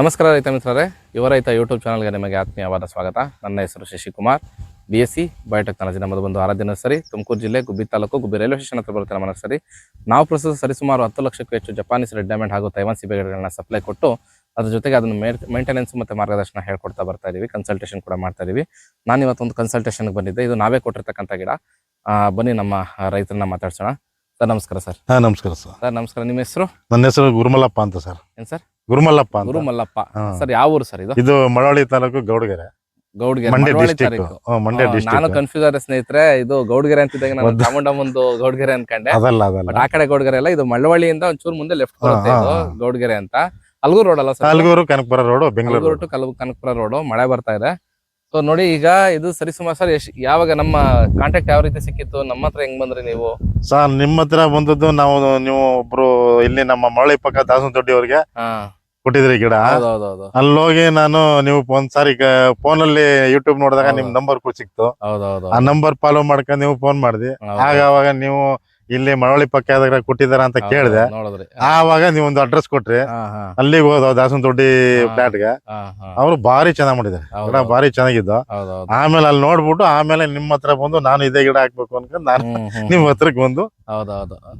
ನಮಸ್ಕಾರ ರೈತ ಮಿತ್ರರೇ ಯುವ ರೈತ ಯೂಟ್ಯೂಬ್ ಚಾನಲ್ಗೆ ನಿಮಗೆ ಆತ್ಮೀಯವಾದ ಸ್ವಾಗತ. ನನ್ನ ಹೆಸರು Shashikumar. B S C biotechnology ನಮ್ಮದು ಬಂದು ಆರಾಧ್ಯ ನರ್ಸರಿ ತುಮಕೂರು ಜಿಲ್ಲೆ ಗುಬ್ಬಿ ತಾಲೂಕು ಗುಬ್ಬಿ ರೈಲ್ವೆ ಸ್ಟೇಷನ್ ಹತ್ರ ಬರುತ್ತೆ ನಮ್ಮ ನರ್ಸರಿ ನಾವು ಪ್ರಸ್ತುತ ಸರಿಸುಮಾರು ಹತ್ತು ಲಕ್ಷಕ್ಕೂ ಹೆಚ್ಚು ಜಪಾನೀಸ್ ರೆಡ್ ಡೈಮಂಡ್ ಹಾಗೂ ತೈವಾನ್ ಸಿಬೆಗಳನ್ನ ಸಪ್ಲೈ ಕೊಟ್ಟು ಅದ್ರ ಜೊತೆಗೆ ಅದನ್ನು ಮೇಂಟೆನೆನ್ಸ್ ಮತ್ತು ಮಾರ್ಗದರ್ಶನ ಹೇಳ್ಕೊಡ್ತಾ ಬರ್ತಾ ಇದೀವಿ. ಕನ್ಸಲ್ಟೇಷನ್ ಕೂಡ ಮಾಡ್ತಾ ಇದೀವಿ. ನಾನು ಇವತ್ತೊಂದು ಕನ್ಸಲ್ಟೇಷನ್ಗೆ ಬಂದಿದ್ದೆ. ಇದು ನಾವೇ ಕೊಟ್ಟಿರ್ತಕ್ಕಂಥ ಗಿಡ. ಬನ್ನಿ ನಮ್ಮ ರೈತರನ್ನ ಮಾತಾಡ್ಸೋಣ. ಸರ್ ನಮಸ್ಕಾರ ಸರ್. ಹಾಂ ನಮಸ್ಕಾರ ಸರ್. ಸರ್ ನಮಸ್ಕಾರ. ನಿಮ್ಮ ಹೆಸರು? ನನ್ನ ಹೆಸರು ಗುರುಮಲಪ್ಪ ಅಂತ ಸರ್. ಏನು ಸರ್? ಗುರುಮಲ್ಲಪ್ಪ ಗುರುಮಲ್ಲಪ್ಪ ಅಂತ. ಮಲ್ಲಪ್ಪ ಹಾ. ಸರ್ ಯಾವ ಊರು ಸರ್ ಇದು? ಇದು ಮಳವಳ್ಳಿ ತಾಲೂಕು ಗೌಡಗೆರೆ. ಗೌಡ್ಗೆರೆ. ಮಂಡ್ಯ ಮಳವಳ್ಳಿ ಡಿಸ್ಟಿಕ್ ತಾರೀಕು. ಮಂಡ್ಯ ಹಾ, ನಾನು ಡಿಸ್ಟಿಕ್ ಕನ್ಫ್ಯೂಸ್ ಆದ್ರೆ ಸ್ನೇಹಿತರೆ ಇದು ಗೌಡ್ಗೆರೆ ಅಂತಿದ್ದಾಗ ನಾನು ಒಂದು- ಚಾಮುಂಡಮ್ಮಂದು ಗೌಡ್ಗೆರೆ ಅನ್ಕೊಂಡೆ. ಅದಲ್ಲ ಬಟ್ ಅದಲ್ಲ ಆ ಕಡೆ ಗೌಡ್ಗೆರೆ ಅಲ್ಲ ಇದು ಮಳ್ಳವಳ್ಳಿಯಿಂದ ಒಂಚೂರು ಮುಂದೆ ಲೆಫ್ಟ್ ಹಾ, ಬರುತ್ತೆ ಹಾ, ಇದು ಹಾ. ಗೌಡ್ಗೆರೆ ಅಂತ. ಅಲ್ಗೂರ್ ರೋಡ್ ಅಲ್ಲ sir Algur Kanakapura road Bengaluru Algur to ಕಲಬು Kanakapura road ಮಳೆ ಬರ್ತಾ ಇದೆ. ಸೊ ನೋಡಿ ಈಗ ಇದು ಸರಿಸುಮಾರು ಸರ್ ಎಷ್ಟು ಯಾವಾಗ ನಮ್ಮ ಕಾಂಟ್ಯಾಕ್ಟ್ ಯಾವ ರೀತಿ ಸಿಕ್ಕಿತ್ತು? ನಮ್ಮ ಹತ್ರ ಹೆಂಗ್ ಬಂದ್ರಿ ನೀವು? ಸರ್ ನಿಮ್ಮ ಹತ್ರ ಬಂದದ್ದು ನಾವು ನೀವು ಒಬ್ರು ಇಲ್ಲಿ ನಮ್ಮ ಮಳವಳ್ಳಿ ಪಕ್ಕ ದಾಸನ ದೊಡ್ಡಿ ಅವ್ರಿಗೆ ಕೊಟ್ಟಿದ್ರಿ ಗಿಡ. ಅಲ್ಲಿ ಹೋಗಿ ನಾನು ನೀವು ಒಂದ್ಸಾರಿ ಫೋನ್ ಅಲ್ಲಿ ಯೂಟ್ಯೂಬ್ ನೋಡಿದಾಗ. ನಿಮ್ ನಂಬರ್ ಸಿಕ್ತು. ಹೌದೌದು. ಆ ನಂಬರ್ ಫಾಲೋ ಮಾಡ್ಕೊಂಡು ನೀವು ಫೋನ್ ಮಾಡಿದ್ರಿ. ಆಗ ಅವಾಗ ನೀವು ಇಲ್ಲಿ ಮಳವಳ್ಳಿ ಪಕ್ಕ ಯಾವ್ದಾರ ಕೊಟ್ಟಿದಾರ ಅಂತ ಕೇಳಿದೆ. ನೋಡಿದ್ರಿ. ಆವಾಗ ನೀವು ಒಂದು ಅಡ್ರೆಸ್ ಕೊಟ್ರಿ ಅಲ್ಲಿಗೆ ಹೋದ ದಾಸನ ದೊಡ್ಡಿ ಪ್ಲಾಟ್ ಫ್ಲಾಟ್ಗೆ ಅವ್ರು ಭಾರಿ ಚೆನ್ನಾಗ್ ಹೌದು. ಗಿಡ ಭಾರಿ ಚೆನ್ನಾಗಿದ್ದು. ಆಮೇಲೆ ಅಲ್ಲಿ ನೋಡ್ಬಿಟ್ಟು ಆಮೇಲೆ ನಿಮ್ ಹತ್ರ ಬಂದು ನಾನು ಇದೇ ಗಿಡ ಹಾಕ್ಬೇಕು ಅನ್ಕೊಂಡು ನಾನು ನಿಮ್ ಹತ್ರಕ್ಕೆ ಬಂದು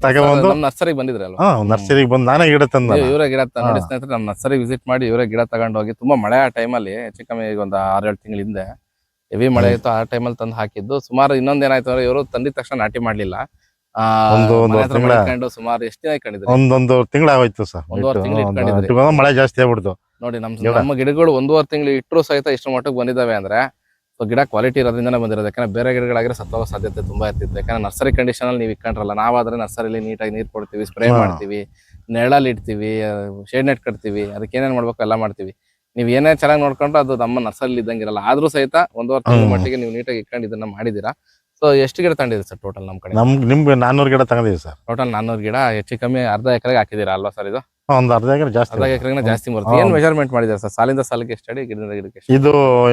ತಗೊಂಡು ನರ್ಸರಿಗೆ ಬಂದಿದ್ರೆ ಹಾ ನರ್ಸರಿಗೆ ಬಂದು ನಾನೇ ಗಿಡ ತಂದ ಇವ್- ಇವರೇ ಗಿಡ ನೋಡಿ ಸ್ನೇಹಿತರೆ ನಮ್ಮ ನರ್ಸರಿ ವಿಸಿಟ್ ಮಾಡಿ ಇವರೇ ಗಿಡ ತಗೊಂಡು ಹೋಗಿ ತುಂಬಾ ಮಳೆ ಆ ಟೈಮಲ್ಲಿ ಹೆಚ್ಚು ಕಮ್ಮಿ ಈಗ ಒಂದು ಆರೇಳು ತಿಂಗಳ ಹಿಂದೆ ಹೆವಿ ಮಳೆ ಇತ್ತು ಆ ಟೈಮಲ್ಲಿ ತಂದು ಹಾಕಿದ್ದು. ಸುಮಾರು ಇನ್ನೊಂದ್ ಏನಾಯ್ತು ಅಂದ್ರೆ ಇವರು ತಂದಿದ ತಕ್ಷಣ ನಾಟಿ ಮಾಡ್ಲಿಲ್ಲ. ಒಂದು- ಸುಮಾರು ಎಷ್ಟು ದಿನ ಇಟ್ಕೊಂಡಿದ್ರಿ ಒಂದೊಂದು ತಿಂಗಳ ಆಗೋಯ್ತು ಸರ್. ಒಂದೂವರೆ ತಿಂಗ್ಳು ಇಟ್ಟು. ಒಂದು ಇಟ್ಕೊಂಡಿದ್ರಿ. ಮಳೆ ಜಾಸ್ತಿ ಆಗ್ಬಿಡ್ತು. ನೋಡಿ ನಮ್ ನಮ್ಮ ಗಿಡಗಳು ಒಂದೂವರೆ ತಿಂಗಳು ಇಟ್ಟರು ಸಹಿತ ಇಷ್ಟು ಮಟ್ಟಕ್ಕೆ ಬಂದಿದ್ದಾವೆ ಅಂದ್ರೆ ಗಿಡ ಕ್ವಾಲಿಟಿ ಇರೋದ್ರಿಂದ ಬಂದಿರೋದು. ಯಾಕಂದ್ರೆ ಬೇರೆ ಗಿಡಗಳಾಗಿರೋ ಸತ್ತೋಗೋ ಸಾಧ್ಯತೆ ತುಂಬಾ ಇರ್ತಿತ್ತು. ಯಾಕಂದ್ರೆ ನರ್ಸರಿ ಕಂಡೀಷನ್ ಅಲ್ಲಿ ನೀವು ಇಟ್ಕೊಂಡ್ರಲ್ಲ ನಾವಾದ್ರೆ ನರ್ಸರಿಲಿ ನೀಟಾಗಿ ನೀರು ಕೊಡ್ತೀವಿ ಸ್ಪ್ರೇ ಮಾಡ್ತೀವಿ ನೆರಳಲ್ಲಿ ಇಡ್ತೀವಿ ಶೇಡ್ ನೆಟ್ ಕಟ್ತೀವಿ ಅದಕ್ಕೆ ಏನೇನು ಮಾಡ್ಬೇಕು ಎಲ್ಲ ಮಾಡ್ತೀವಿ. ನೀವು ಏನೇ ಚೆನ್ನಾಗಿ ನೋಡ್ಕೊಂಡ್ರೆ ಅದು ನಮ್ಮ ನರ್ಸರಿಲಿ ಇದ್ದಂಗಿರಲ್ಲ ಆದ್ರೂ ಸಹಿತ ಒಂದೂವರೆ ತಿಂಗಳ ಮಟ್ಟಿಗೆ ನೀವು ನೀಟಾಗಿ ಇಟ್ಕೊಂಡು ಇದನ್ನ ಮಾಡಿದೀರಾ ಸೊ ಎಷ್ಟು ಗಿಡ ತಂದಿದೆ ಸರ್ ಟೋಟಲ್ ನಮ್ ಕಡೆ? ನಮ್ಗೆ ನಿಮ್ಗೆ ನಾನ್ನೂರು ಗಿಡ ತಗೊಂಡಿವಿ ಸರ್ ಟೋಟಲ್ ನಾನ್ನೂರು ಗಿಡ ಹೆಚ್ಚು ಕಮ್ಮಿ ಅರ್ಧ ಎಕರೆಗೆ ಹಾಕಿದೀರಾ ಅಲ್ವಾ ಸರ್ ಇದು? ಒಂದು ಅರ್ಧ ಎಕರೆ ಜಾಸ್ತಿ ಅರ್ಧ ಎಕರೆ ಜಾಸ್ತಿ ಬರುತ್ತೆ. ಏನು ಮೆಜರ್ಮೆಂಟ್ ಮಾಡಿದ್ದಾರೆ ಸರ್ ಸಾಲಿಂದ ಸಾಲಿಗೆ ಎಷ್ಟು ಅಡಿ ಗಿಡದಿಂದ ಗಿಡಕ್ಕೆ ಎಷ್ಟು ಇದು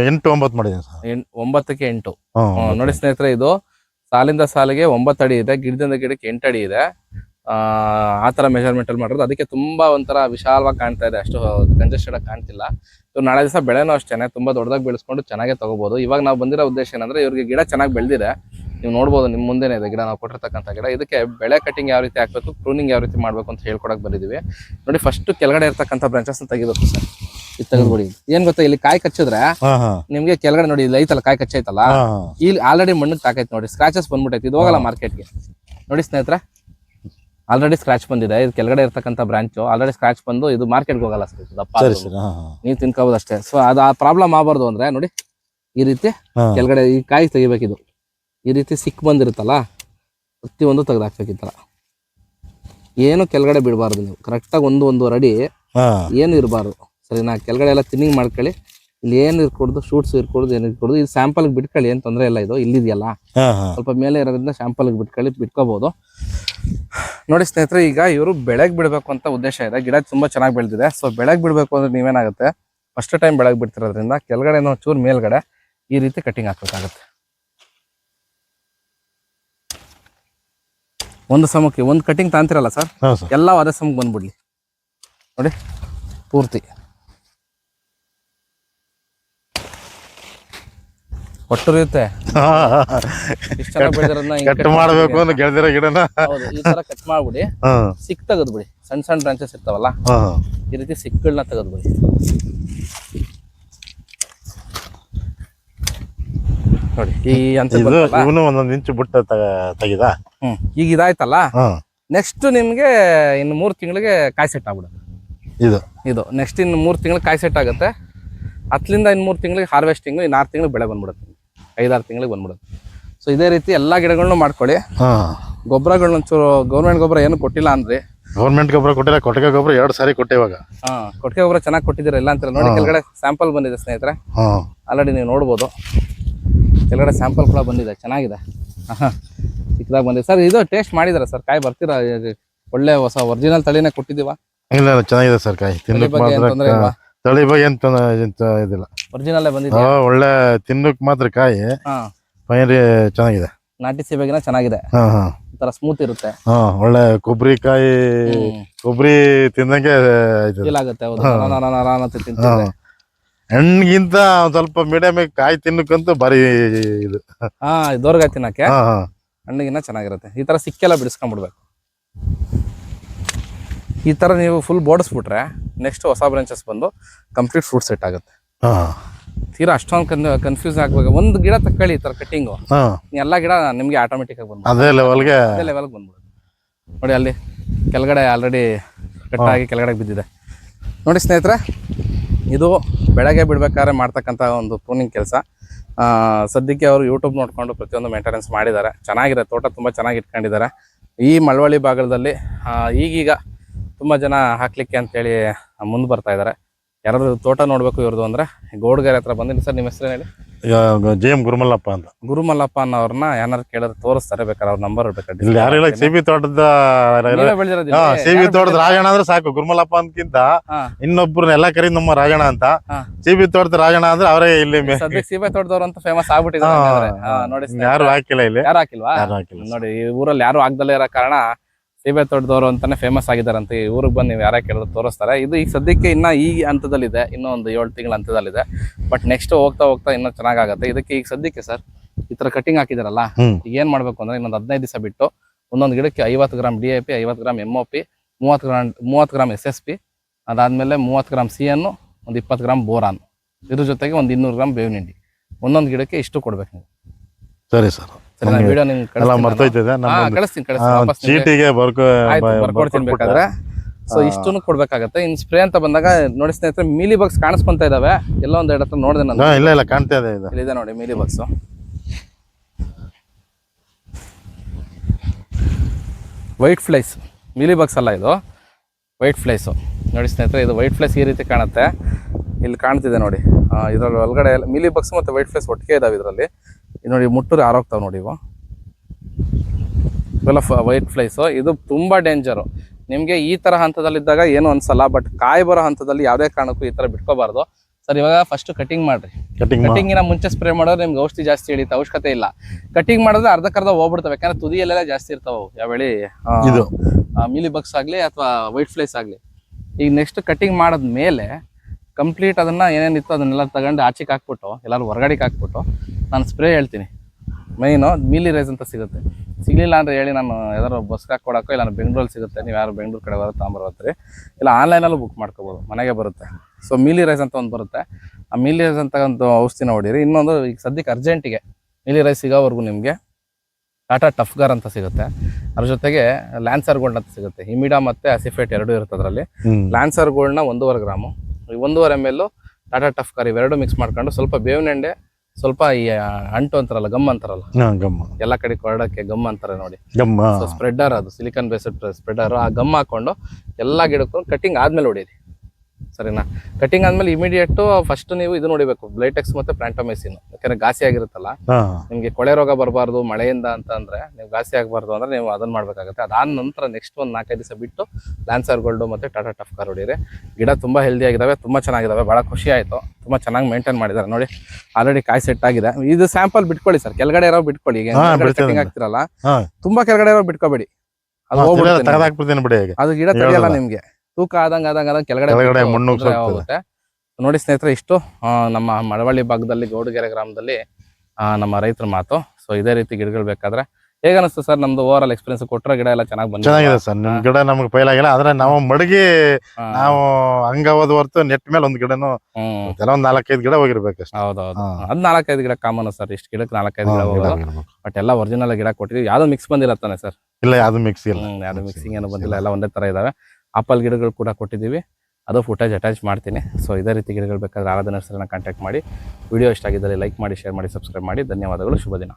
ಎಂಟು ಒಂಬತ್ತು ಮಾಡಿದೀನಿ ಸರ್ ಒಂಬತ್ತಕ್ಕೆ ಎಂಟು. ಹ್ಮ್, ಹ್ಮ್, ನೋಡಿ ಸ್ನೇಹಿತರೆ ಇದು ಸಾಲಿಂದ ಸಾಲಿಗೆ ಒಂಬತ್ತು ಅಡಿ ಇದೆ ಗಿಡದಿಂದ ಗಿಡಕ್ಕೆ ಎಂಟು ಅಡಿ ಇದೆ. ಆ ಆ ತರ ಮೆಜರ್ಮೆಂಟ್ ಅಲ್ಲಿ ಮಾಡಿರೋದು. ಅದಕ್ಕೆ ತುಂಬಾ ಒಂಥರ ವಿಶಾಲವಾಗಿ ಕಾಣ್ತಾ ಇದೆ. ಅಷ್ಟು ಕಂಜೆಸ್ಟೆಡ್ ಆಗಿ ಕಾಣ್ತಿಲ್ಲ. ಇವ್ರು ನಾಳೆ ದಿವಸ ಬೆಳೆನೂ ಅಷ್ಟೇನೆ. ತುಂಬಾ ದೊಡ್ಡದಾಗಿ ಬೆಳೆಸ್ಕೊಂಡು ಚೆನ್ನಾಗೆ ತಗೋಬಹುದು ಇವಾಗ ನಾವು ಬಂದಿರೋ ಉದ್ದೇಶ ಏನಂದ್ರೆ ಇವ್ರಿಗೆ ಗಿಡ ಚೆನ್ನಾಗಿ ಬೆಳೆದಿದೆ. ನೀವು ನೋಡ್ಬೋದು ನಿಮ್ ಮುಂದೆನೇ ಇದೆ ಗಿಡ ನಾವು ಕೊಟ್ಟಿರ್ತಕ್ಕಂಥ ಗಿಡ. ಇದಕ್ಕೆ ಬೆಳೆ ಕಟಿಂಗ್ ಯಾವ ರೀತಿ ಹಾಕ್ಬೇಕು ಪ್ರೂನಿಂಗ್ ಯಾವ ರೀತಿ ಮಾಡ್ಬೇಕು ಅಂತ ಹೇಳ್ಕೊಡಕ್ ಬಂದಿದ್ದೀವಿ. ನೋಡಿ ಫಸ್ಟ್ ಕೆಳಗಡೆ ಇರ್ತಕ್ಕಂಥ ಬ್ರಾಂಚಸ್ ತೆಗಿಬೇಕು ಸರ್. ಇದು ತೆಗೆದ್ಬಿಡಿ. ಏನ್ ಗೊತ್ತಾ ಇಲ್ಲಿ ಕಾಯಿ ಕಚ್ಚಿದ್ರೆ ನಿಮ್ಗೆ ಕೆಳಗಡೆ ನೋಡಿ ಇಲ್ಲಿ ಐತಲ್ಲ ಕಾಯಿ ಕಚ್ಚೈತಲ್ಲ. ಇಲ್ಲಿ ಆಲ್ರೆಡಿ ಮಣ್ಣಿಗೆ ತಾಕೈತೆ ನೋಡಿ ಸ್ಕ್ರಾಚಸ್ ಬಂದ್ಬಿಟ್ಟೈತೆ ಇದು ಹೋಗಲ್ಲ ಮಾರ್ಕೆಟ್ಗೆ. ನೋಡಿ ಸ್ನೇಹಿತರೆ ಆಲ್ರೆಡಿ ಸ್ಕ್ರಾಚ್ ಬಂದಿದೆ. ಇದು ಕೆಳಗಡೆ ಇರ್ತಕ್ಕಂಥ ಬ್ರಾಂಚು ಆಲ್ರೆಡಿ ಸ್ಕ್ರಾಚ್ ಬಂದು ಇದು ಮಾರ್ಕೆಟ್ಗೆ ಹೋಗಲ್ಲ ಸರ್ ದಪ್ಪ ನೀವು ತಿನ್ಕೋಬೋದು ಅಷ್ಟೇ ಸೊ ಅದು ಆ ಪ್ರಾಬ್ಲಮ್ ಆಗಬಾರ್ದು ಅಂದ್ರೆ ನೋಡಿ ಈ ರೀತಿ ಕೆಳಗಡೆ ಈ ಕಾಯಿ ತೆಗಿಬೇಕಿದು. ಈ ರೀತಿ ಸಿಕ್ ಬಂದಿರುತ್ತಲ್ಲ ಪ್ರತಿಯೊಂದು ತೆಗೆದು ಹಾಕ್ಬೇಕು ಈ ಥರ. ಏನು ಕೆಳಗಡೆ ಬಿಡಬಾರ್ದು ನೀವು. ಕರೆಕ್ಟಾಗಿ ಒಂದು ಒಂದು ಅಡಿ ಏನು ಇರಬಾರ್ದು. ಸರಿನಾ? ಕೆಳಗಡೆ ಎಲ್ಲ ತಿನ್ನಿಂಗ್ ಮಾಡ್ಕೊಳ್ಳಿ. ಇಲ್ಲಿ ಏನು ಇರ್ಕೊಡ್ದು ಶೂಟ್ಸ್ ಇರ್ಕೊಡ್ದು ಏನು ಇರ್ಕೊಡ್ದು ಇದು ಸ್ಯಾಂಪಲ್ಗೆ ಬಿಟ್ಕೊಳ್ಳಿ ಏನು ತೊಂದರೆ ಇಲ್ಲ ಇದು ಇಲ್ಲಿದೆಯಲ್ಲ? ಸ್ವಲ್ಪ ಮೇಲೆ ಇರೋದ್ರಿಂದ ಸ್ಯಾಂಪಲ್ಗೆ ಬಿಟ್ಕೊಳ್ಳಿ ಬಿಟ್ಕೋಬೋದು. ನೋಡಿ ಸ್ನೇಹಿತರೆ ಈಗ ಇವರು ಬೆಳಗ್ಗೆ ಬಿಡಬೇಕು ಅಂತ ಉದ್ದೇಶ ಇದೆ. ಗಿಡ ತುಂಬಾ ಚೆನ್ನಾಗಿ ಬೆಳೆದಿದೆ. ಸೊ ಬೆಳಗ್ಗೆ ಬಿಡಬೇಕು ಅಂದ್ರೆ ನೀವೇನಾಗುತ್ತೆ? ಫಸ್ಟ್ ಟೈಮ್ ಬೆಳಗ್ಗೆ ಬಿಡ್ತಿರೋದ್ರಿಂದ ಕೆಳಗಡೆ ಚೂರು ಮೇಲ್ಗಡೆ ಈ ರೀತಿ ಕಟಿಂಗ್ ಹಾಕ್ಬೇಕಾಗತ್ತೆ. ಒಂದು ಸಮಕ್ಕೆ ಒಂದು ಕಟಿಂಗ್ ತಾಂತಿರಲ್ಲ ಸರ್ ಹಾ ಸರ್ ಎಲ್ಲ ಅದೇ ಸಮಕ್ಕೆ ಬಂದ್ಬಿಡ್ಲಿ. ನೋಡಿ ಪೂರ್ತಿ. ಒಟ್ಟು ಇರುತ್ತೆ. ಇಷ್ಟು ಚೆನ್ನಾಗಿ ಬೆಳೆದಿರೋದನ್ನ ಹಿಂಗ್ ಕಟ್ ಮಾಡ್ಬೇಕು. ಅಂತ. ಗೆಳ್ದಿರೋ ಗಿಡನ. ಹೌದು ಈ ತರ ಕಟ್ ಮಾಡ್ಬಿಡಿ. ಸಿಕ್ ತೆಗೆದ್ಬಿಡಿ. ಸಣ್ಣ ಸಣ್ಣ ಬ್ರಾಂಚಸ್ ಇರ್ತಾವಲ್ಲ ಈ ರೀತಿ ಸಿಕ್ಗಳನ್ನ ತೆಗೆದ್ಬಿಡಿ. ನೋಡಿ ಈ ಅಂತ ಇವನು ಒಂದೊಂದು ಇಂಚು ಬಿಟ್ಟು ತಗ- ತೆಗಿದ? ಈಗ ಇದಾಯ್ತಲ್ಲ? ನೆಕ್ಸ್ಟ್ ನಿಮ್ಗೆ ಇನ್ನು ಮೂರು ತಿಂಗಳಿಗೆ ಕಾಯಿ ಸೆಟ್ ಆಗ್ಬಿಡುತ್ತೆ ಇದು. ಇದು. ನೆಕ್ಸ್ಟ್ ಇನ್ನು ಮೂರು ತಿಂಗಳಿಗೆ ಕಾಯಿ ಸೆಟ್ ಆಗುತ್ತೆ. ಹತ್ತಲಿಂದ ಇನ್ನು ಮೂರು ತಿಂಗಳಿಗೆ ಹಾರ್ವೆಸ್ಟಿಂಗ್ ಇನ್ನು ಆರು ತಿಂಗಳು ಬೆಳೆ ಬಂದ್ಬಿಡುತ್ತೆ. ಐದಾರು ತಿಂಗಳಿಗೆ ಬಂದ್ಬಿಡುತ್ತೆ. ಸೊ ಇದೇ ರೀತಿ ಎಲ್ಲ ಗಿಡಗಳನ್ನು ಮಾಡ್ಕೊಳ್ಳಿ. ಗೊಬ್ಬರಗಳನ್ನ ಒಂಚೂರು ಗೌರ್ಮೆಂಟ್ ಗೊಬ್ಬರ ಏನು ಕೊಟ್ಟಿಲ್ಲ ಅಂದ್ರೆ. ಗೌರ್ಮೆಂಟ್ ಗೊಬ್ಬರ ಕೊಟ್ಟಿಲ್ಲ ಕೊಟ್ಟಿಗೆ ಗೊಬ್ಬರ ಎರಡು ಸಾರಿ ಕೊಟ್ಟೆ ಇವಾಗ. ಹಾ ಕೊಟ್ಟಿಗೆ ಗೊಬ್ಬರ ಚೆನ್ನಾಗಿ ಕೊಟ್ಟಿದ್ದೀರಾ ಇಲ್ಲ ಅಂತಾರೆ? ನೋಡಿ ಕೆಳಗಡೆ ಸ್ಯಾಂಪಲ್ ಬಂದಿದೆ ಸ್ನೇಹಿತರೆ. ಆಲ್ರೆಡಿ ನೀವು ನೋಡ್ಬೋದು. ಕೆಳಗಡೆ ಸ್ಯಾಂಪಲ್ ಕೂಡ ಬಂದಿದೆ. ಚೆನ್ನಾಗಿದೆ. ಚಿಕ್ಕದಾಗಿ ಬಂದಿದೆ. ಸರ್ ಇದು ಟೇಸ್ಟ್ ಮಾಡಿದ್ರ ಸರ್? ಕಾಯಿ ಬರ್ತೀರಾ? ಒಳ್ಳೆ ಹೊಸ ಒರಿಜಿನಲ್ ತಳಿನೇ ಕೊಟ್ಟಿದ್ದೀವಾ? ಇಲ್ಲ ಚೆನ್ನಾಗಿದೆ ಸರ್ ಕಾಯಿ. ತಿನ್ನಕ್ ಮಾತ್ರ ಇಲ್ವಾ? ತಳಿ ಬಗ್ಗೆ ಏನ್ ತೊಂದ್ರೆ- ಏನ್ ತ- ಇದಿಲ್ಲ ಒರಿಜಿನಲ್ಲೇ ಆ, ಒಳ್ಳೆ ತಿನ್ನಕ್ ಮಾತ್ರ ಕಾಯಿ. ಹಾ. ಚೆನ್ನಾಗಿದೆ. ನಾಟಿ ಸೀಬೆಗಿನ ಚೆನ್ನಾಗಿದೆ. ಹಾ ಹಾ. ಒಂಥರ ಸ್ಮೂತ್ ಇರುತ್ತೆ. ಹಾ ಒಳ್ಳೆ ಕೊಬ್ಬರಿ ಕಾಯಿ ಕೊಬ್ಬರಿ ತಿಂದಂಗೆ ಆಯ್ತದೆ. ಫೀಲ್ ಆಗುತ್ತೆ ಹೌದು. ನರ ನರ ಅಂತ ತಿಂತಿದ್ರೆ. ಹಣ್ಣಿಗಿಂತ ಒಂದ್ ಸ್ವಲ್ಪ ಮೀಡಿಯಮ್ ಕಾಯಿ ತಿನ್ನಕ್ಕಂತೂ ಬರೀ ಇದು. ಹಾ ದೋರ್ಗಾಯಿ ತಿನ್ನಕ್ಕೆ? ಹಾ ಹಾ. ಹಣ್ಣಿಗಿನ್ನ ಚೆನ್ನಾಗಿರುತ್ತೆ. ಈ ತರ ಸಿಕ್ಕೆಲ್ಲ ಬಿಡಿಸ್ಕೊಂಬಿಡ್ಬೇಕು. ಈ ತರ ನೀವು ಫುಲ್ ಬೋಡಿಸ್ಬಿಟ್ರೆ ನೆಕ್ಸ್ಟ್ ಹೊಸ ಬ್ರಾಂಚಸ್ ಬಂದು ಕಂಪ್ಲೀಟ್ ಫ್ರೂಟ್ ಸೆಟ್ ಆಗುತ್ತೆ. ತೀರಾ ಅಷ್ಟೊಂದು ಕನ್ ಕನ್ಫ್ಯೂಸ್ ಆಗ್ಬೇಕು. ಒಂದು ಗಿಡ ತಕೊಳ್ಳಿ ಈ ತರ ಕಟ್ಟಿಂಗು ಎಲ್ಲ ಗಿಡ ನಿಮಗೆ ಆಟೋಮೆಟಿಕ್ ಆಗಿ ಬಂದ್ಬಿಡುತ್ತೆ. ಅದೇ ಲೆವೆಲ್ಗೆ ಅದೇ ಲೆವೆಲ್ಗೆ ಬಂದ್ಬಿಡುತ್ತೆ. ನೋಡಿ ಅಲ್ಲಿ ಕೆಳಗಡೆ ಆಲ್ರೆಡಿ ಕಟ್ಟಾಗಿ ಕೆಳಗಡೆ ಬಿದ್ದಿದೆ. ನೋಡಿ ಸ್ನೇಹಿತರೆ ಇದು ಬೆಳಗ್ಗೆ ಬಿಡ್ಬೇಕಾದ್ರೆ ಮಾಡ್ತಕ್ಕಂಥ ಒಂದು ಪೂನಿಂಗ್ ಕೆಲಸ. ಸದ್ಯಕ್ಕೆ ಅವರು ಯೂಟ್ಯೂಬ್ ನೋಡ್ಕೊಂಡು ಪ್ರತಿಯೊಂದು ಮೇಂಟೆನೆನ್ಸ್ ಮಾಡಿದ್ದಾರೆ. ಚೆನ್ನಾಗಿದೆ, ತೋಟ ತುಂಬ ಚೆನ್ನಾಗಿ ಇಟ್ಕೊಂಡಿದ್ದಾರೆ. ಈ ಮಳವಳ್ಳಿ ಭಾಗದಲ್ಲಿ ಈಗೀಗ ತುಂಬ ಜನ ಹಾಕಲಿಕ್ಕೆ ಅಂತೇಳಿ ಮುಂದೆ ಬರ್ತಾ ಇದ್ದಾರೆ. ಯಾರಾದ್ರು ತೋಟ ನೋಡಬೇಕು ಇವ್ರದ್ದು ಅಂದ್ರೆ ಗೋಡ್ಗೆರೆ ಹತ್ರ ಬಂದಿನಿ ಸರ್ ನಿಮ್ಮ ಹೆಸರು ಹೇಳಿ? ಜೆ ಎಂ ಗುರುಮಲ್ಲಪ್ಪ ಅಂತ. ಗುರುಮಲ್ಲಪ್ಪ ಅನ್ನೋರ್ನ ಯಾರು ಕೇಳಿದ್ರೆ ತೋರಿಸ್ತಾರೆ ಬೇಕಾದ್ರೆ ಅವ್ರ ನಂಬರ್ ಬೇಕಾದ್ರೆ ಇಲ್ಲಿ ಸಿಬಿ ತೋಟದ ಸಿಬಿ ತೋಟದ? ರಾಜಣ್ಣ ಅಂದ್ರೆ ಸಾಕು ಗುರುಮಲ್ಲಪ್ಪ ಅಂದ್ಕಿಂತ ಹಾ. ಇನ್ನೊಬ್ರನ್ನ ಎಲ್ಲ ಕರಿ ನಮ್ಮ ರಾಜಣ್ಣ ಅಂತ. ಸಿಬಿ ತೋಟದ ರಾಜಣ್ಣ ಅಂದ್ರೆ ಅವರೇ ಇಲ್ಲಿ ಸಿಬಿ ತೋಟದವ್ರು ಅಂತ ಫೇಮಸ್ ಆಗ್ಬಿಟ್ಟಿದ್ದಾರೆ ನೋಡಿ ಯಾರು ಹಾಕಿಲ್ಲ ಇಲ್ಲಿ. ಯಾರು ಹಾಕಿಲ್ವಾ? ನೋಡಿ ಈ ಊರಲ್ಲಿ ಯಾರು ಆಗ್ದಲೇ ಇರೋ ಕಾರಣ ಸೀಬೆ ತೋಟದವರು ಅಂತಾನೆ ಫೇಮಸ್ ಆಗಿದ್ದಾರೆ ಅಂತ ಈ ಊರಿಗೆ ಬಂದು ನೀವು ಯಾರೇ ಕೇಳಿದ್ರು ತೋರಿಸ್ತಾರೆ. ಇದು ಈಗ ಸದ್ಯಕ್ಕೆ ಇನ್ನೂ ಈ ಹಂತದಲ್ಲಿದೆ. ಇನ್ನೂ ಒಂದು ಏಳು ತಿಂಗಳ ಹಂತದಲ್ಲಿದೆ. ಬಟ್ ನೆಕ್ಸ್ಟ್ ಹೋಗ್ತಾ ಹೋಗ್ತಾ ಇನ್ನೂ ಚೆನ್ನಾಗಾಗುತ್ತೆ. ಇದಕ್ಕೆ ಈಗ ಸದ್ಯಕ್ಕೆ ಸರ್ ಈ ಥರ ಕಟಿಂಗ್ ಹಾಕಿದಾರಲ್ಲ ಈಗ ಏನ್ ಮಾಡ್ಬೇಕು ಅಂದ್ರೆ ಇನ್ನೊಂದು ಹದಿನೈದು ದಿವಸ ಬಿಟ್ಟು ಒಂದೊಂದು ಗಿಡಕ್ಕೆ ಐವತ್ತು ಗ್ರಾಮ್ ಡಿ ಎ ಪಿ ಐವತ್ತು ಗ್ರಾಮ್ ಎಂ ಒ ಪಿ ಮೂವತ್ತು ಗ್ರಾಮ್ ಮೂವತ್ತು ಗ್ರಾಮ್ ಎಸ್ ಎಸ್ ಪಿ ಅದಾದ್ಮೇಲೆ ಮೂವತ್ತು ಗ್ರಾಮ್ ಸಿ ಅನ್ನು ಒಂದು ಇಪ್ಪತ್ತು ಗ್ರಾಮ್ ಬೋರಾನ್ ಇದ್ರ ಜೊತೆಗೆ ಒಂದು ಇನ್ನೂರು ಗ್ರಾಮ್ ಬೇವಿನಿಂಡಿ ಒಂದೊಂದು ಗಿಡಕ್ಕೆ ಇಷ್ಟು ಕೊಡ್ಬೇಕು ನೀವು. ಸರಿ ಸರ್ ಸರಿ ನಾನು ವಿಡಿಯೋ ನಿಮ್ಗೆ ಎಲ್ಲ ಕಳಿಸ್ತೀನಿ ನಾನು. ಚೀಟಿಗೆ ಬರ್ಕೊ ಬರ್ಕೊಡ್ತೀನಿ ಬೇಕಾದ್ರೆ. ಸೊ. ಇಷ್ಟನ್ನು ಕೊಡ್ಬೇಕಾಗತ್ತೆ. ಇನ್ ಸ್ಪ್ರೇ ಅಂತ ಬಂದಾಗ ನೋಡಿ ಸ್ನೇಹಿತರೆ ಮೀಲಿ ಬಾಕ್ಸ್ ಕಾಣಿಸ್ಕೊಂತ ಇದಾವೆ. ಎಲ್ಲ ಒಂದ್ ಎರಡು ಹತ್ರ ನೋಡಿದೆ ನಾನು. ಇಲ್ಲ ಇಲ್ಲ ಕಾಣ್ತಾ ಇದೆ ಇದು. ನೋಡಿ mealy bugs white flies mealy bugs ಅಲ್ಲ ಇದು. ವೈಟ್ ಫ್ಲೈಸ್ ನೋಡಿ ಸ್ನೇಹಿತರೆ ಇದು ವೈಟ್ ಫ್ಲೈಸ್ ಈ ರೀತಿ ಕಾಣುತ್ತೆ. ಇಲ್ಲಿ ಕಾಣ್ತಿದೆ ನೋಡಿ. ಇದ್ರಲ್ಲಿ ಒಳಗಡೆ ಮೀಲಿ ಮತ್ತೆ ಮತ್ತು ವೈಟ್ ಫ್ಲೈಸ್ ಒಟ್ಟಿಗೆ ಇದಾವೆ ಇದರಲ್ಲಿ. ನೋಡಿ ಮುಟ್ಟರೆ ಆರೋಗ್ತಾವೆ ನೋಡಿ ಇವು. ಇವೆಲ್ಲ ವೈಟ್ ಫ್ಲೈಸು ಇದು ತುಂಬ ಡೇಂಜರು ನಿಮಗೆ ಈ ಥರ ಹಂತದಲ್ಲಿದ್ದಾಗ ಏನು ಅನ್ಸಲ್ಲ ಬಟ್ ಕಾಯಿ ಬರೋ ಹಂತದಲ್ಲಿ ಯಾವುದೇ ಕಾರಣಕ್ಕೂ ಈ ಥರ ಬಿಟ್ಕೋಬಾರ್ದು. ಸರ್ ಇವಾಗ ಫಸ್ಟ್ ಕಟಿಂಗ್ ಮಾಡ್ರಿ. ಕಟಿಂಗ್ ಕಟಿಂಗಿನ ಮುಂಚೆ ಸ್ಪ್ರೇ ಮಾಡೋದ್ರೆ ನಿಮ್ಗೆ ಔಷಧಿ ಜಾಸ್ತಿ ಹಿಡಿಯುತ್ತೆ ಅವಶ್ಯಕತೆ ಇಲ್ಲ. ಕಟಿಂಗ್ ಮಾಡಿದ್ರೆ ಅರ್ಧಕ್ಕರ್ಧ ಹೋಗ್ಬಿಡ್ತವೆ ಯಾಕಂದ್ರೆ ತುದಿಯಲ್ಲೆಲ್ಲ ಜಾಸ್ತಿ ಇರ್ತಾವೆ ಯಾವೇಳಿ ಇದು? ಮಿಲಿ ಬಗ್ಸ್ ಆಗಲಿ ಅಥವಾ ವೈಟ್ ಫ್ಲೈಸ್ ಆಗಲಿ. ಈಗ ನೆಕ್ಸ್ಟ್ ಕಟಿಂಗ್ ಮಾಡಿದ್ಮೇಲೆ ಕಂಪ್ಲೀಟ್ ಅದನ್ನು ಏನೇನಿತ್ತು ಅದನ್ನೆಲ್ಲ ತಗೊಂಡು ಆಚೆಗೆ ಹಾಕ್ಬಿಟ್ಟು ಎಲ್ಲರೂ ಹೊರಗಡೆಗೆ ಹಾಕ್ಬಿಟ್ಟು ನಾನು ಸ್ಪ್ರೇ ಹೇಳ್ತೀನಿ. ಮೈನು ಮೀಲಿ ರೈಸ್ ಅಂತ ಸಿಗುತ್ತೆ. ಸಿಗಲಿಲ್ಲ ಅಂದರೆ ಹೇಳಿ ನಾನು ಯಾವ್ದಾದ್ರು ಬಸ್ಗೆ ಹಾಕ್ಕೊಡೋಕ್ಕೋ ಇಲ್ಲ ನಾನು ಬೆಂಗಳೂರಲ್ಲಿ ಸಿಗುತ್ತೆ. ನೀವು ಯಾರು ಬೆಂಗಳೂರು ಕಡೆ ಬರೋ ತಗೊಂಬರ್ತೀರಿ ಇಲ್ಲ ಆನ್ಲೈನಲ್ಲೂ ಬುಕ್ ಮಾಡ್ಕೋಬೋದು. ಮನೆಗೆ ಬರುತ್ತೆ. ಸೊ ಮೀಲಿ ರೈಸ್ ಅಂತ ಒಂದು ಬರುತ್ತೆ. ಆ ಮೀಲಿ ರೈಸ್ ಅಂತ ಒಂದು ಔಷಧಿನ ಹೊಡೀರಿ ಇನ್ನೊಂದು ಈಗ ಸದ್ಯಕ್ಕೆ ಅರ್ಜೆಂಟಿಗೆ ಮೀಲಿ ರೈಸ್ ಸಿಗೋವರೆಗೂ ನಿಮಗೆ ಟಾಟಾ ಟಫ್ಗಾರ್ ಅಂತ ಸಿಗುತ್ತೆ. ಅದ್ರ ಜೊತೆಗೆ ಲ್ಯಾನ್ಸರ್ ಗೋಲ್ಡ್ ಅಂತ ಸಿಗುತ್ತೆ. ಹಿಮಿಡಾ ಮತ್ತು ಅಸಿಫೇಟ್ ಎರಡೂ ಇರುತ್ತೆ ಅದರಲ್ಲಿ. ಲ್ಯಾನ್ಸರ್ ಗೋಲ್ಡ್ನ ಒಂದೂವರೆ ಗ್ರಾಮು. ಒಂದೂವರೆ M L Tata Tafgor ಇವೆರಡು ಮಿಕ್ಸ್ ಮಾಡ್ಕೊಂಡು ಸ್ವಲ್ಪ ಬೇವಿನ ಎಣ್ಣೆ ಸ್ವಲ್ಪ ಈ ಅಂಟು ಅಂತಾರಲ್ಲ ಗಮ್ ಅಂತಾರಲ್ಲ? ಗಮ್ಮ ಎಲ್ಲ ಕಡೆ ಕೊರಡಕ್ಕೆ ಗಮ್ ಅಂತಾರೆ ನೋಡಿ. ಗಮ್ಮ ಸ್ಪ್ರೆಡರ್ ಅದು ಸಿಲಿಕಾನ್ ಬೇಸ್ಡ್ ಸ್ಪ್ರೆಡರ್ ಆ ಗಮ್ ಹಾಕೊಂಡು ಎಲ್ಲ ಗಿಡಕ್ಕೂ ಕಟಿಂಗ್ ಆದ್ಮೇಲೆ ಹೊಡೀರಿ. ಸರಿನಾ? ಕಟಿಂಗ್ ಆದ್ಮೇಲೆ ಇಮಿಡಿಯೇಟ್ ಫಸ್ಟ್ ನೀವು ಇದು ನೋಡಿಬೇಕು ಬ್ಲೈಟೆಕ್ಸ್ ಮತ್ತೆ ಪ್ಲಾಂಟೊಮೆಸಿನ್ ಯಾಕಂದ್ರೆ ಗಾಸಿ ಆಗಿರುತ್ತಲ್ಲ? ನಿಮ್ಗೆ ಕೊಳೆ ರೋಗ ಬರಬಾರ್ದು ಮಳೆಯಿಂದ ಅಂತ ಅಂದ್ರೆ ನೀವು ಘಾಸಿ ಆಗಬಾರ್ದು ಅಂದ್ರೆ ನೀವು ಅದನ್ನ ಮಾಡ್ಬೇಕಾಗುತ್ತೆ. ಅದಾದ ನಂತರ ನೆಕ್ಸ್ಟ್ ಒಂದು ನಾಲ್ಕೈದು ದಿವಸ ಬಿಟ್ಟು ಲ್ಯಾನ್ಸರ್ ಗೋಲ್ಡ್ ಮತ್ತೆ ಟಾಟಾ ಟಫ್ ಕಾರ್ ಹೊಡೀರಿ. ಗಿಡ ತುಂಬಾ ಹೆಲ್ದಿ ಆಗಿದಾವೆ ತುಂಬಾ ಚೆನ್ನಾಗಿದಾವೆ ಬಹಳ ಖುಷಿ ಆಯ್ತು. ತುಂಬಾ ಚೆನ್ನಾಗಿ ಮೇಂಟೈನ್ ಮಾಡಿದ್ದಾರೆ ನೋಡಿ ಆಲ್ರೆಡಿ ಕಾಯಿ ಸೆಟ್ ಆಗಿದೆ. ಇದು ಸ್ಯಾಂಪಲ್ ಬಿಟ್ಕೊಳ್ಳಿ ಸರ್ ಕೆಳಗಡೆ ಇರೋ ಬಿಟ್ಕೊಳ್ಳಿ. ಈಗ ಹಾಕ್ತಿರಲ್ಲ ಹಾ. ತುಂಬಾ ಕೆಳಗಡೆ ಇರೋ ಬಿಟ್ಕೋಬೇಡಿ. ಅದು ಗಿಡ ತಡೆಯಲ್ಲ. ನಿಮ್ಗೆ. ತೂಕ ಆದಂಗ ಆದಂಗ ಆದಂಗ ಕೆಳಗಡೆ ಹೋಗುತ್ತೆ ನೋಡಿ ಸ್ನೇಹಿತರೆ ಇಷ್ಟು ನಮ್ಮ ಮಳವಳ್ಳಿ ಭಾಗದಲ್ಲಿ ಗೌಡಗೆರೆ ಗ್ರಾಮದಲ್ಲಿ ನಮ್ಮ ರೈತರ ಮಾತು. ಸೊ ಇದೇ ರೀತಿ ಗಿಡಗಳು ಬೇಕಾದ್ರೆ ಹೇಗ ಅನಿಸ್ತು ಸರ್ ನಮ್ದು ಓವರ್ ಆಲ್ ಎಕ್ಸ್ಪೀರಿಯನ್ಸ್ ಕೊಟ್ಟರೆ ಗಿಡ ಎಲ್ಲ ಚೆನ್ನಾಗಿ ಬಂದಿದೆ. ಚೆನ್ನಾಗಿದೆ ಸರ್. ನಿಮ್ ಗಿಡ ನಮ್ಗೆ ಆಗಿಲ್ಲ. ಆದ್ರೆ ನಾವು ಮಡಗಿ ನಾವು ಹಂಗ ಹೋದ ಹೊರ್ತು ನೆಟ್ ಮೇಲೆ ಒಂದ್ ಗಿಡನು ಕೆಲವೊಂದ್ ನಾಲ್ಕೈದು ಗಿಡ ಹೋಗಿರ್ಬೇಕು ಹೌದೌದು. ಅದ್ ನಾಲ್ಕೈದು ಗಿಡ ಕಾಮನ್ ಸರ್. ಇಷ್ಟು ಗಿಡಕ್ಕೆ ನಾಲ್ಕೈದು ಗಿಡ ಹೋಗೋದು. ಬಟ್ ಎಲ್ಲ ಒರಿಜಿನಲ್ ಗಿಡ ಕೊಟ್ಟಿದ್ವಿ. ಯಾವ್ದು ಮಿಕ್ಸ್ ಬಂದಿಲ್ಲ ತಾನೆ ಸರ್? ಇಲ್ಲ ಯಾವ್ದು ಮಿಕ್ಸ್ ಇಲ್ಲ. ಯಾವ್ದು ಮಿಕ್ಸಿಂಗ್. ಏನು ಬಂದಿಲ್ಲ. ಎಲ್ಲ ಒಂದೇ ತರ ಇದಾವೆ. ಆಪಲ್ ಗಿಡಗಳು ಕೂಡ ಕೊಟ್ಟಿದ್ದೀವಿ. ಅದು ಫುಟೇಜ್ ಅಟ್ಯಾಚ್ ಮಾಡ್ತೀನಿ. ಸೊ ಇದೇ ರೀತಿ ಗಿಡಗಳು ಬೇಕಾದರೆ ಆರಾಧನಾ ನರ್ಸರಿನ ಕಾಂಟ್ಯಾಕ್ಟ್ ಮಾಡಿ. ವಿಡಿಯೋ ಇಷ್ಟ ಆಗಿದ್ದಲ್ಲಿ ಲೈಕ್ ಮಾಡಿ ಶೇರ್ ಮಾಡಿ ಸಬ್ಸ್ಕ್ರೈಬ್ ಮಾಡಿ. ಧನ್ಯವಾದಗಳು. ಶುಭ ದಿನ.